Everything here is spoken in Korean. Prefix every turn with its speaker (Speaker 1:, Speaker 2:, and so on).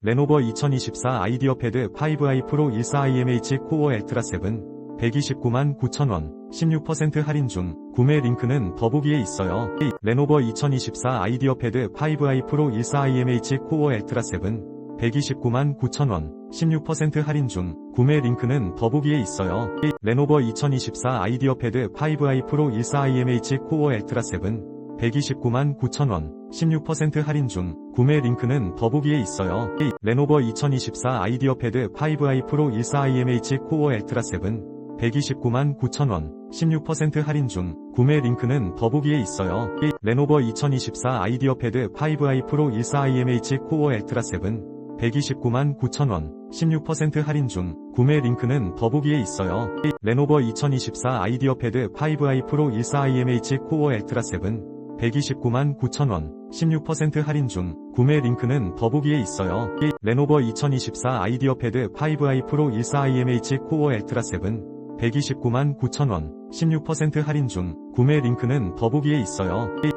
Speaker 1: 레노버 2024 아이디어 패드 5i 프로 14IMH 코어 엘트라 7 129만 9천원 16% 할인 중 구매 링크는 더보기에 있어요. 레노버 2024 아이디어 패드 5i 프로 14IMH 코어 엘트라 7 129만 9천원 16% 할인 중 구매 링크는 더보기에 있어요. 레노버 2024 아이디어 패드 5i 프로 14IMH 코어 엘트라 7 129만 9천원 16% 할인 중 구매 링크는 더보기에 있어요. 레노버 2024 아이디어 패드 5i 프로 14IMH 코어 엘트라 7 129만 9천원 16% 할인 중 구매 링크는 더보기에 있어요. 레노버 2024 아이디어 패드 5i 프로 14IMH 코어 엘트라 7 129만 9천원 16% 할인 중 구매 링크는 더보기에 있어요. 레노버 2024 아이디어 패드 5i 프로 14IMH 코어 엘트라 7 129만 9천원 16% 할인 중 구매 링크는 더보기에 있어요. 레노버 2024 아이디어 패드 5i 프로 14IMH 코어 엘트라 7 129만 9천원 16% 할인 중 구매 링크는 더보기에 있어요.